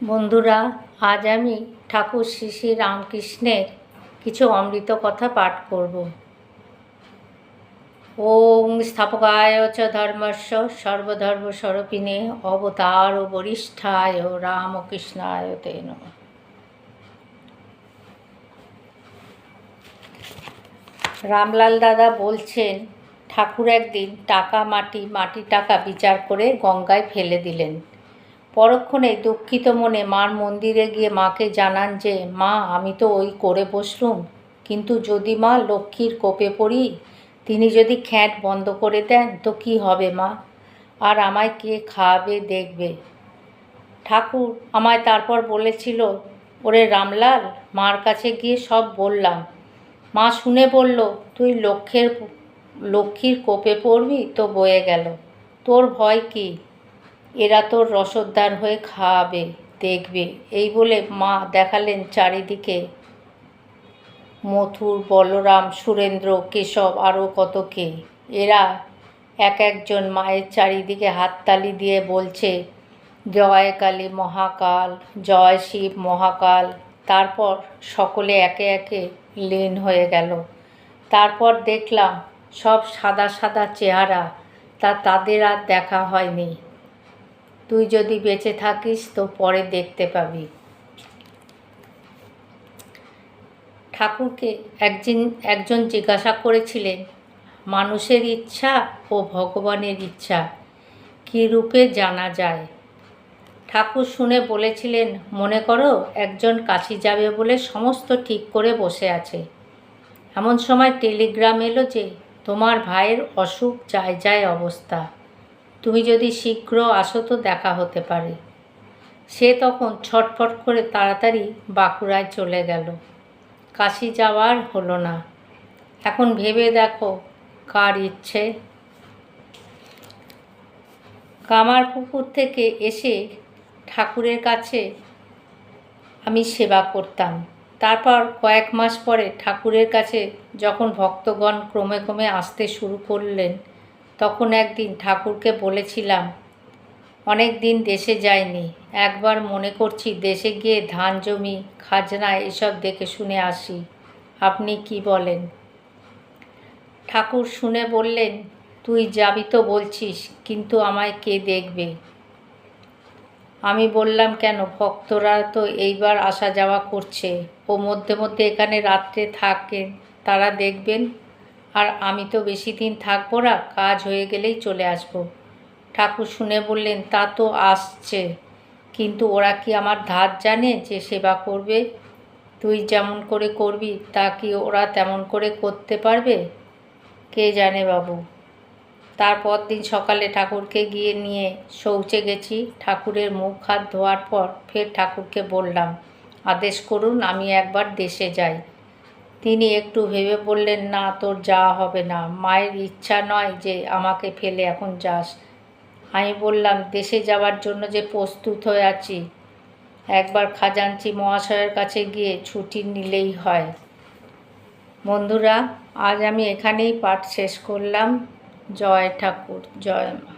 বন্ধুরা, আজ আমি ঠাকুর শ্রী শ্রী রামকৃষ্ণের কিছু অমৃত কথা পাঠ করব। ওং স্থাপকায় চ ধর্মস্ব সর্বধর্ম স্বরূপিণে অবতার ও বরিষ্ঠায় রামকৃষ্ণায় তে রামলাল দাদা বলছেন, ঠাকুর একদিন টাকা মাটি মাটি টাকা বিচার করে গঙ্গায় ফেলে দিলেন। পরক্ষণে দুঃখিত মনে মার মন্দিরে গিয়ে মাকে জানান যে, মা, আমি তো ওই করে বসলুম। কিন্তু যদি মা লক্ষ্মীর কোপে পড়ি, তিনি যদি খ্যাঁট বন্ধ করে দেন, তো কি হবে মা? আর আমায় কে খাওয়াবে দেখবে? ঠাকুর আমায় তারপর বলেছিল, ওরে রামলাল, মার কাছে গিয়ে সব বললাম। মা শুনে বলল, তুই লক্ষ্যের, লক্ষ্মীর কোপে পড়বি, তো বয়ে গেল। তোর ভয় কি? এরা তোর রসদ্দার হয়ে খাওয়াবে, দেখবে। এই বলে মা দেখালেন চারিদিকে। মথুর, বলরাম, সুরেন্দ্র, কেশব আরও কত কে এরা এক একজন মায়ের চারিদিকে হাততালি দিয়ে বলছে, জয় কালী মহাকাল, জয় শিব মহাকাল। তারপর সকলে একে একে লীন হয়ে গেল। তারপর দেখলাম সব সাদা সাদা চেহারা, তা তাদের আর দেখা হয়নি। তুই যদি বেঁচে থাকিস তো পরে দেখতে পাবি। ঠাকুরকে একজন একজন জিজ্ঞাসা করেছিলেন, মানুষের ইচ্ছা ও ভগবানের ইচ্ছা, কী রূপে জানা যায়? ঠাকুর শুনে বলেছিলেন, মনে করো একজন কাশি যাবে বলে সমস্ত ঠিক করে বসে আছে। এমন সময় টেলিগ্রাম এলো যে তোমার ভাইয়ের অসুখ, যায় যায় অবস্থা। তুমি যদি শীঘ্র আসো তো দেখা হতে পারে। সে তখন ছটফট করে তাড়াতাড়ি বাঁকুড়ায় চলে গেল। কাশি যাওয়ার হলো না। এখন ভেবে দেখো কার ইচ্ছে। কামারপুকুর থেকে এসে ঠাকুরের কাছে আমি সেবা করতাম। তারপর কয়েক মাস পরে ঠাকুরের কাছে যখন ভক্তগণ ক্রমে ক্রমে আসতে শুরু করলেন তখন একদিন ঠাকুরকে বলেছিলাম, অনেক দিন দেশে যাইনি। একবার মনে করছি দেশে গিয়ে ধান জমি, খাজনা এসব দেখে শুনে আসি। আপনি কি বলেন? ঠাকুর শুনে বললেন, তুই যাবি তো বলছিস, কিন্তু আমায় কে দেখবে? আমি বললাম, কেন? ভক্তরা তো এইবার আসা যাওয়া করছে। ও মধ্যে মধ্যে এখানে রাত্রে থাকেন, তারা দেখবেন আর আমি তো বেশি দিন থাকব না, কাজ হয়ে গেলেই চলে আসব। ঠাকুর শুনে বললেন, তা তো আসছে। কিন্তু ওরা কি আমার ধার জানে যে সেবা করবে? তুই যেমন করে করবি, তা কি ওরা তেমন করে করতে পারবে? কে জানে বাবু? তারপর দিন সকালে ঠাকুরকে গিয়ে নিয়ে শৌচে গেছি। ঠাকুরের মুখ হাত ধোয়ার পর ফের ঠাকুরকে বললাম, আদেশ করুন, আমি একবার দেশে যাই। তিনি একটু ভেবে বললেন, না, তোর যাওয়া হবে না। মায়ের ইচ্ছা নয় যে আমাকে ফেলে এখন যাস। আমি বললাম, দেশে যাওয়ার জন্য যে প্রস্তুত হয়ে আছি, একবার খাজাঞ্চি মহাশয়ের কাছে গিয়ে ছুটি নিলেই হয়। বন্ধুরা, আজ আমি এখানেই পাঠ শেষ করলাম। জয় ঠাকুর, জয় মা।